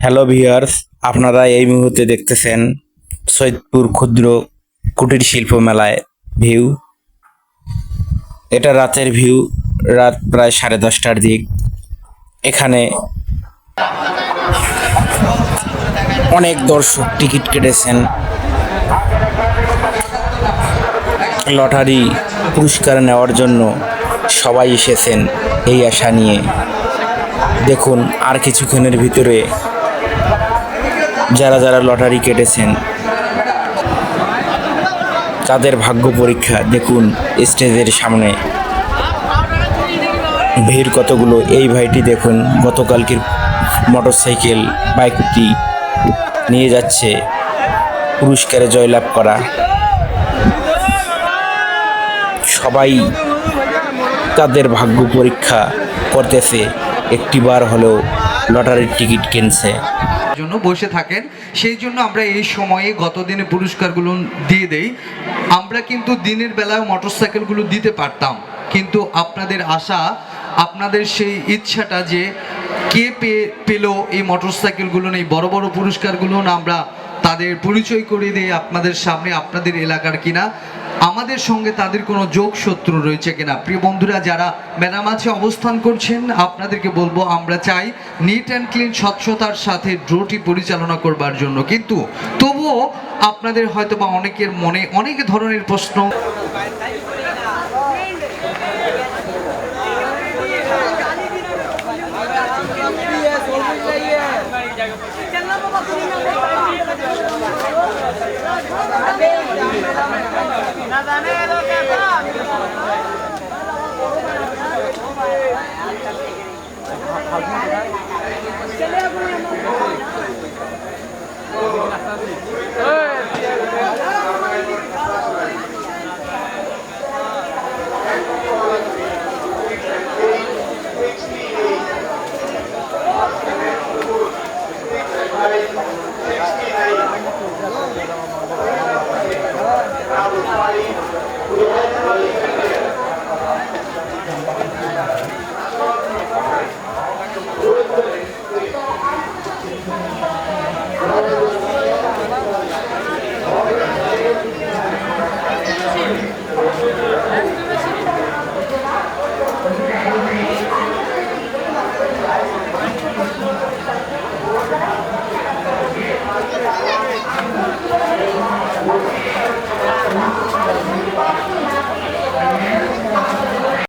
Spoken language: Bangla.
হ্যালো ভিউয়ার্স আপনারা এই মুহূর্তে দেখতেছেন সৈয়দপুর ক্ষুদ্র কুটির শিল্প মেলায় ভিউ এটা রাতের ভিউ রাত প্রায় সাড়ে দশটার দিক। এখানে অনেক দর্শক টিকিট কেটেছেন। লটারি পুরস্কার নেওয়ার জন্য সবাই এসেছেন এই আশা নিয়ে। দেখুন আর কিছুক্ষণের ভিতরে যারা যারা লটারি কেটেছেন, তাদের ভাগ্য পরীক্ষা, দেখুন স্টেজের সামনে ভিড় কতগুলো। এই ভাইটি দেখুন, গতকালকের মোটরসাইকেল বাইকটি নিয়ে যাচ্ছে পুরস্কারে জয়লাভ করা। সবাই তাদের ভাগ্য পরীক্ষা করতেছে, একটিবার হলেও লটারির টিকিট কিনছে। জন্য বসে থাকেন। সেই জন্য আমরা এই সময়ে গত দিনে পুরস্কারগুলো দিয়ে দেই। আমরা কিন্তু দিনের বেলায় মোটরসাইকেলগুলো দিতে পারতাম। কিন্তু আপনাদের আশা, আপনাদের সেই ইচ্ছাটা যে কে পে, পেল এই মোটরসাইকেলগুলো এই বড় বড় পুরস্কারগুলো আমরা তাদের পরিচয় করিয়ে দিই আপনাদের সামনে, আপনাদের এলাকার কিনা। আমাদের সঙ্গে তাদের কোনো যোগ শত্রু রয়েছে কিনা? প্রিয় বন্ধুরা, যারা মেনামাছে অবস্থান করছেন, আপনাদেরকে বলব, আমরা চাই নিট অ্যান্ড ক্লিন স্বচ্ছতার সাথে ড্রোটি পরিচালনা করবার জন্য। কিন্তু তবুও আপনাদের হয়তো বা অনেকের মনে অনেক ধরনের প্রশ্ন